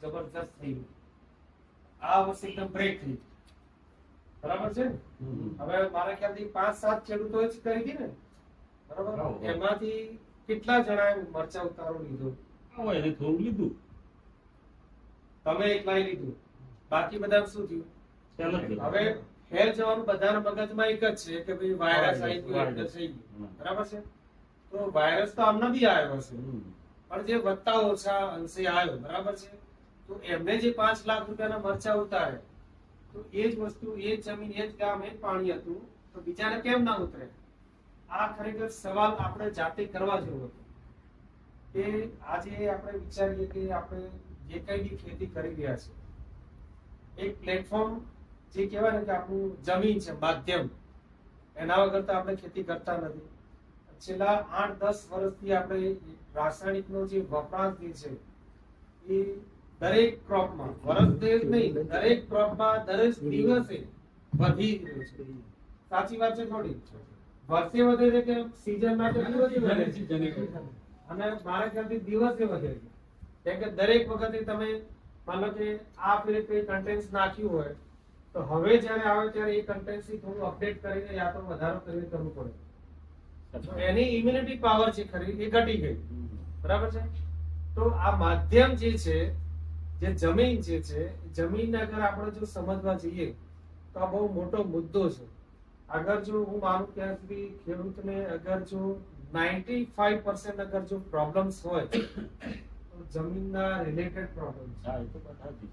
જબરજસ્ત થઈ ગયું આ વર્ષે એકદમ બ્રેક થઈ. બરાબર છે હવે મારા ખ્યાલથી પાંચ સાત ખેડૂતો જ કરી હતી ને? બરાબર. એમાંથી કેટલા જણાએ મરચા ઉતારો લીધો? એને થોડું લીધું. તમે એકલા લીધું. બાકી બધા શું થયું? હવે ફેર જવાનું બધાના મગજમાં એક જ છે કે ભાઈ વાયરસ આવી ગયો થઈ ગયું. બરાબર છે? તો વાયરસ તો આમના બી આવ્યો હમ. પણ જે વધતા ઓછા અંશે આવ્યો બરાબર છે? તો એમને જે પાંચ લાખ રૂપિયાના મરચા ઉતારે તો એ જ વસ્તુ, એ જ જમીન, એ જ ગામ, એ જ પાણી હતું, તો બીજાને કેમ ના ઉતરે? આ ખરેખર સવાલ આપણે જાતે કરવા જેવો હતો. કે આજે આપણે વિચારીએ કે આપણે જે કઈ બી ખેતી કરી રહ્યા છે એક પ્લેટફોર્મ જે કહેવાય ને કે આપણું જમીન છે, માધ્યમ, એના વગર તો આપણે ખેતી કરતા નથી. છેલ્લા આઠ, દસ વર્ષથી આપણે રાસાયણિકનો જે વપરાશ જે છે, એ દરેક ક્રોપમાં વર્ષ દેશ નહીં, દરેક ક્રોપમાં દરેક દિવસે વધી રહ્યું છે. સાચી વાત છે થોડી વર્ષે વધે છે કે સિઝનમાં દિવસે વધે છે? અને મારા ખ્યાલથી દિવસે વધે છે. કેમ કે દરેક વખતે તમે માનો કે આ પેલી કોઈ કન્ટેન્ટ નાખ્યું હોય, તો હવે જ્યારે આવે ત્યારે એ કન્ટેન્ટ્સ થોડું અપડેટ કરીને યા તો વધારો કરીને કરવું પડે. એની ઇમ્યુનિટી પાવર છે ખરી એ ઘટી ગઈ. બરાબર છે? તો આ માધ્યમ જે છે જે જમીન જે છે જમીન અગર આપણે જો સમજવા જઈએ તો આ બહુ મોટો મુદ્દો છે. અગર જો હું માનું ત્યાં સુધી ખેડૂતને અગર જો 95% અગર જો પ્રોબ્લેમ્સ હોય તો જમીનના રિલેટેડ પ્રોબ્લેમ સાચી.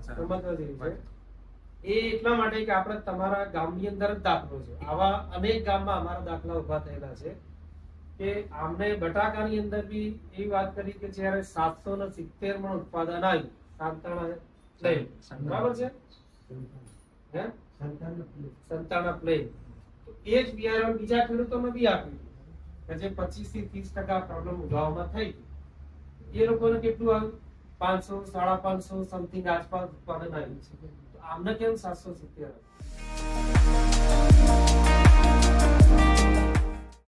સમજવા જઈએ છે? એ એટલા માટે કે આપણે તમારા ગામની અંદર જ દાખલો છે. આવા અનેક ગામમાં અમારા દાખલા ઊભા થયેલા છે કે આમને બટાકાની અંદર બી એવી વાત કરી કે જ્યારે સાતસો ને સિત્તેરમાં ઉત્પાદન આવ્યું સાંતાણા બરાબર છે? હે? સંતાના પ્લેન તો એ જ બિયારણ બીજા ખેડૂતોને બી આપ્યું. કે જે પચીસથી ત્રીસ ટકા પ્રોબ્લેમ ઉગાવવામાં થઈ એ લોકોને કેટલું આવ્યું? પાંચસો સાડા પાંચસો સમથિંગ આસપાસ ઉત્પાદન આવ્યું છે. આમને કેમ સાતસો સિત્તેર?